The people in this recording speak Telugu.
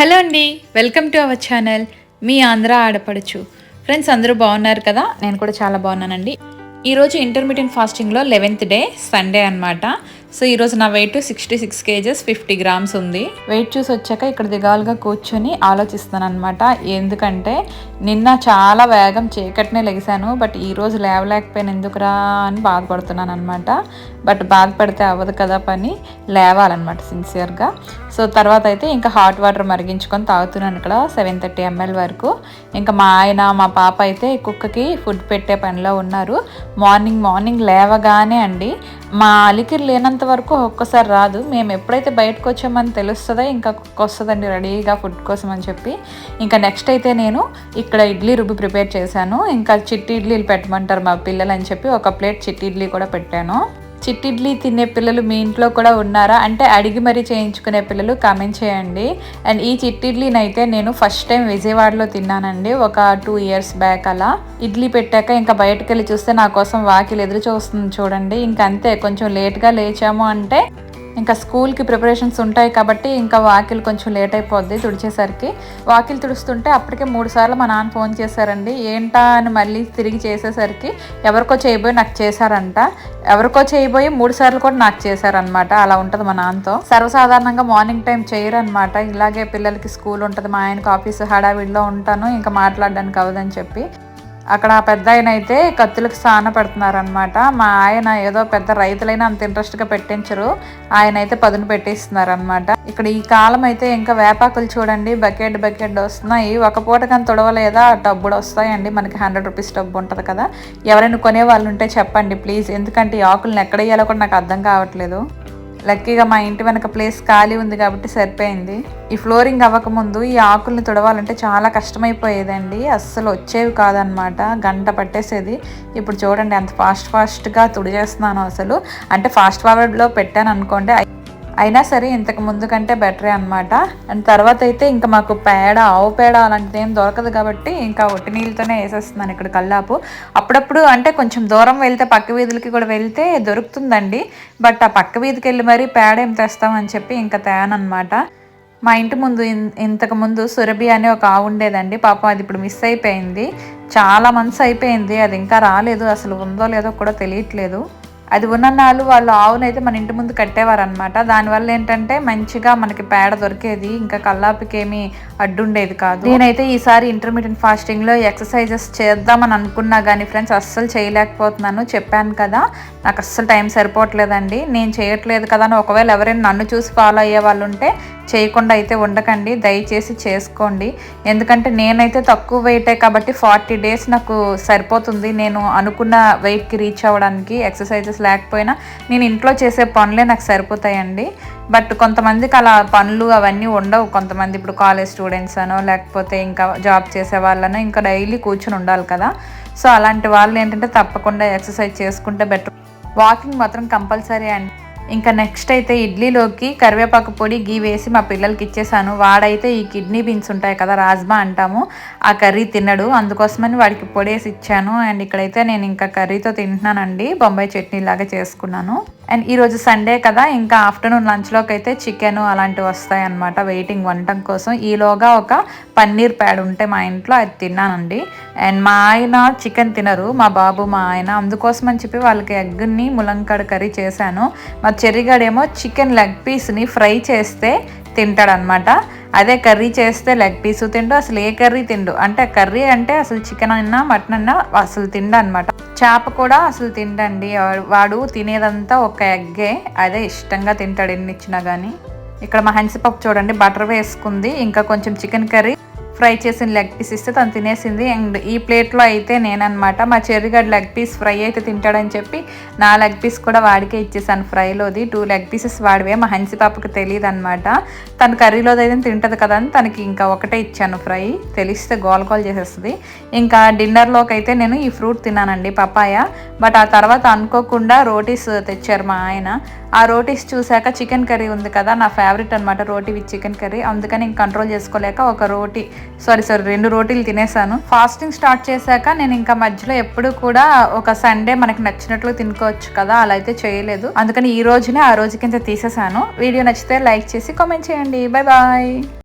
హలో అండి వెల్కమ్ టు అవర్ ఛానల్. మీ ఆంధ్ర ఆడపడుచు. ఫ్రెండ్స్ అందరూ బాగున్నారు కదా? నేను కూడా చాలా బాగున్నానండి. ఈరోజు ఇంటర్మీడియట్ ఫాస్టింగ్లో లెవెన్త్ డే సండే అనమాట సో ఈరోజు నా weight sixty six kgs fifty grams ఉంది. వెయిట్ చూసి వచ్చాక ఇక్కడ దిగాలుగా కూర్చొని ఆలోచిస్తాను అనమాట ఎందుకంటే నిన్న చాలా వేగం చీకటినే లెగిసాను బట్ ఈరోజు లేవలేకపోయిన. ఎందుకురా అని బాధపడుతున్నాను అనమాట బట్ బాధపడితే అవ్వదు కదా పని లేవాలన్నమాట సిన్సియర్గా సో తర్వాత అయితే ఇంకా హాట్ వాటర్ మరిగించుకొని తాగుతున్నాను ఇక్కడ సెవెన్ థర్టీ ఎంఎల్ వరకు. ఇంకా మా ఆయన మా పాప అయితే కుక్కకి ఫుడ్ పెట్టే పనిలో ఉన్నారు. మార్నింగ్ మార్నింగ్ లేవగానే అండి మా అలికిరి లేనంత వరకు ఒక్కసారి రాదు. మేము ఎప్పుడైతే బయటకు వచ్చామని తెలుస్తుందో ఇంకా కుక్క వస్తుందండి రెడీగా ఫుడ్ కోసం అని చెప్పి. ఇంకా నెక్స్ట్ అయితే నేను ఇక్కడ ఇడ్లీ రుబ్బి ప్రిపేర్ చేశాను. ఇంకా చిట్టి ఇడ్లీలు పెట్టమంటారు మా పిల్లలు అని చెప్పి ఒక ప్లేట్ చిట్టి ఇడ్లీ కూడా పెట్టాను. చిట్టిడ్లీ తినే పిల్లలు మీ ఇంట్లో కూడా ఉన్నారా? అంటే అడిగి మరీ చేయించుకునే పిల్లలు కామెంట్ చేయండి. అండ్ ఈ చిట్టిడ్లీని అయితే నేను ఫస్ట్ టైం విజయవాడలో తిన్నానండి ఒక టూ ఇయర్స్ బ్యాక్ అలా. ఇడ్లీ పెట్టాక ఇంకా బయటకు వెళ్ళి చూస్తే నా కోసం వాకిలు ఎదురు చూస్తుంది చూడండి. ఇంకంతే అంతే కొంచెం లేట్గా లేచాము అంటే ఇంకా స్కూల్కి ప్రిపరేషన్స్ ఉంటాయి కాబట్టి ఇంకా వాకిల్ కొంచెం లేట్ అయిపోద్ది తుడిచేసరికి. వాకిలు తుడుస్తుంటే అప్పటికే మూడు సార్లు మా నాన్న ఫోన్ చేశారండి. ఏంటా? అని మళ్ళీ తిరిగి చేసేసరికి ఎవరికో చేయబోయి నాకు చేశారంట. ఎవరికో చేయబోయి మూడు సార్లు కూడా నాకు చేశారనమాట అలా ఉంటుంది మా నాన్నతో. సర్వసాధారణంగా మార్నింగ్ టైం చేయరనమాట ఇలాగే పిల్లలకి స్కూల్ ఉంటుంది మా ఆయనకు ఆఫీస్ హడావిడిలో ఉంటాను ఇంకా మాట్లాడడానికి అవదని చెప్పి. అక్కడ పెద్ద ఆయన అయితే కత్తులకు సాన పెడుతున్నారనమాట మా ఆయన ఏదో పెద్ద రైతులైనా అంత ఇంట్రెస్ట్గా పెట్టించరు. ఆయన అయితే పదును పెట్టేస్తున్నారనమాట ఇక్కడ ఈ కాలం అయితే ఇంకా వేపాకులు చూడండి బకెట్ బకెట్ వస్తున్నాయి. ఒక పూట కానీ తొడవలేదా? డబ్బులు వస్తాయండి. మనకి హండ్రెడ్ రూపీస్ డబ్బు ఉంటుంది కదా. ఎవరైనా కొనే వాళ్ళు ఉంటే చెప్పండి ప్లీజ్. ఎందుకంటే ఈ ఆకులను ఎక్కడ వేయాలో కూడా నాకు అర్థం కావట్లేదు. లక్కీగా మా ఇంటి వెనక ప్లేస్ ఖాళీ ఉంది కాబట్టి సరిపోయింది. ఈ ఫ్లోరింగ్ అవ్వకముందు ఈ ఆకుల్ని తుడవాలంటే చాలా కష్టమైపోయేదండి. అస్సలు వచ్చేవి కాదనమాట గంట పట్టేసేది. ఇప్పుడు చూడండి ఎంత ఫాస్ట్ ఫాస్ట్గా తుడిచేస్తున్నాను అసలు. అంటే ఫాస్ట్ ఫార్వర్డ్లో పెట్టాను అనుకోండి అయినా సరే ఇంతకు ముందు కంటే బెటరే అనమాట అండ్ తర్వాత అయితే ఇంకా మాకు పేడ ఆవు పేడ అలాంటిది ఏం దొరకదు కాబట్టి ఇంకా ఒట్టి నీళ్ళతోనే వేసేస్తున్నాను ఇక్కడ కల్లాపు. అప్పుడప్పుడు అంటే కొంచెం దూరం వెళ్తే పక్క వీధులకి కూడా వెళ్తే దొరుకుతుందండి. బట్ ఆ పక్క వీధికి వెళ్ళి మరీ పేడ ఏం తెస్తామని చెప్పి ఇంకా తేనమాట మా ఇంటి ముందు ఇంతకు ముందు సురభి అనే ఒక ఆవు ఉండేదండి. పాపం అది ఇప్పుడు మిస్ అయిపోయింది. చాలా మంత్స్ అయిపోయింది. అది ఇంకా రాలేదు. అసలు ఉందో లేదో కూడా తెలియట్లేదు. అది ఉన్ననాళ్ళు వాళ్ళు ఆవునైతే మన ఇంటి ముందు కట్టేవారు అనమాట దానివల్ల ఏంటంటే మంచిగా మనకి పేడ దొరికేది ఇంకా కల్లాపికేమీ అడ్డుండేది కాదు. నేనైతే ఈసారి ఇంటర్మీడియట్ ఫాస్టింగ్లో ఎక్సర్సైజెస్ చేద్దామని అనుకున్నా కానీ ఫ్రెండ్స్ అస్సలు చేయలేకపోతున్నాను. చెప్పాను కదా నాకు అస్సలు టైం సరిపోవట్లేదండి. నేను చేయట్లేదు కదా అని ఒకవేళ ఎవరైనా నన్ను చూసి ఫాలో అయ్యే వాళ్ళు ఉంటే చేయకుండా అయితే ఉండకండి. దయచేసి చేసుకోండి. ఎందుకంటే నేనైతే తక్కువ వెయిటే కాబట్టి ఫార్టీ డేస్ నాకు సరిపోతుంది. నేను అనుకున్న వెయిట్కి రీచ్ అవ్వడానికి ఎక్సర్సైజెస్ లేకపోయినా నేను ఇంట్లో చేసే పనులే నాకు సరిపోతాయండి. బట్ కొంతమందికి అలా పనులు అవన్నీ ఉండవు. కొంతమంది ఇప్పుడు కాలేజ్ స్టూడెంట్స్ అనో లేకపోతే ఇంకా జాబ్ చేసే వాళ్ళనో ఇంకా డైలీ కూర్చుని ఉండాలి కదా. సో అలాంటి వాళ్ళు ఏంటంటే తప్పకుండా ఎక్సర్సైజ్ చేసుకుంటే బెటర్. వాకింగ్ మాత్రం కంపల్సరీ అండి. ఇంకా నెక్స్ట్ అయితే ఇడ్లీలోకి కరివేపాకు పొడి గీ వేసి మా పిల్లలకి ఇచ్చేసాను. వాడైతే ఈ కిడ్నీ బీన్స్ ఉంటాయి కదా రాజ్మా అంటాము. ఆ కర్రీ తినడు. అందుకోసమని వాడికి పొడి వేసి ఇచ్చాను. అండ్ ఇక్కడైతే నేను ఇంకా కర్రీతో తింటున్నానండి. బొంబాయి చట్నీ లాగా చేసుకున్నాను. అండ్ ఈరోజు సండే కదా ఇంకా ఆఫ్టర్నూన్ లంచ్లోకి అయితే చికెన్ అలాంటివి వస్తాయి అనమాట వెయిటింగ్ వంటం కోసం. ఈలోగా ఒక పన్నీర్ ప్యాడ్ ఉంటే మా ఇంట్లో అది తిన్నానండి. అండ్ మా ఆయన చికెన్ తినరు మా బాబు మా ఆయన. అందుకోసం అని చెప్పి వాళ్ళకి ఎగ్ని ములంకాడ కర్రీ చేశాను. మా చెర్రిగాడేమో చికెన్ లెగ్ పీస్ని ఫ్రై చేస్తే తింటాడనమాట. అదే కర్రీ చేస్తే లెగ్ పీసు తిండు అసలు ఏ కర్రీ తిండు? అంటే కర్రీ అంటే అసలు చికెన్ అయినా మటన్ అయినా అసలు తిండు అనమాట చేప కూడా అసలు తిండండి. వాడు తినేదంతా ఒక ఎగ్గే. అదే ఇష్టంగా తింటాడు ఎన్ని ఇచ్చినా కానీ ఇక్కడ మా హన్సిపప్పు చూడండి బటర్ వేసుకుంది. ఇంకా కొంచెం చికెన్ కర్రీ ఫ్రై చేసిన లెగ్ పీస్ ఇస్తే తను తినేసింది. అండ్ ఈ ప్లేట్లో అయితే నేననమాట మా చెర్రిగడ్ లెగ్ పీస్ ఫ్రై అయితే తింటాడని చెప్పి నా లెగ్ పీస్ కూడా వాడికే ఇచ్చేసాను ఫ్రైలోది. టూ లెగ్ పీసెస్ వాడివే మా హన్సి పాపకు తెలియదు అనమాట తను కర్రీలోది అయితే తింటుంది కదా అని తనకి ఇంకా ఒకటే ఇచ్చాను ఫ్రై. తెలిస్తే గోల్ గోల్ చేసేస్తుంది. ఇంకా డిన్నర్లోకి అయితే నేను ఈ ఫ్రూట్ తిన్నానండి పపాయ. బట్ ఆ తర్వాత అనుకోకుండా రోటీస్ తెచ్చారు మా ఆయన. ఆ రోటీస్ చూశాక చికెన్ కర్రీ ఉంది కదా నా ఫేవరెట్ అనమాట రోటీ విత్ చికెన్ కర్రీ. అందుకని ఇంక కంట్రోల్ చేసుకోలేక ఒక రోటీ సారీ సారీ రెండు రోటీలు తినేసాను. ఫాస్టింగ్ స్టార్ట్ చేశాక నేను ఇంకా మధ్యలో ఎప్పుడు కూడా ఒక సండే మనకి నచ్చినట్లు తినుకోవచ్చు కదా అలా అయితే చేయలేదు. అందుకని ఈ రోజునే ఆ రోజు కింద తీసేసాను. వీడియో నచ్చితే లైక్ చేసి కామెంట్ చేయండి. Bye bye.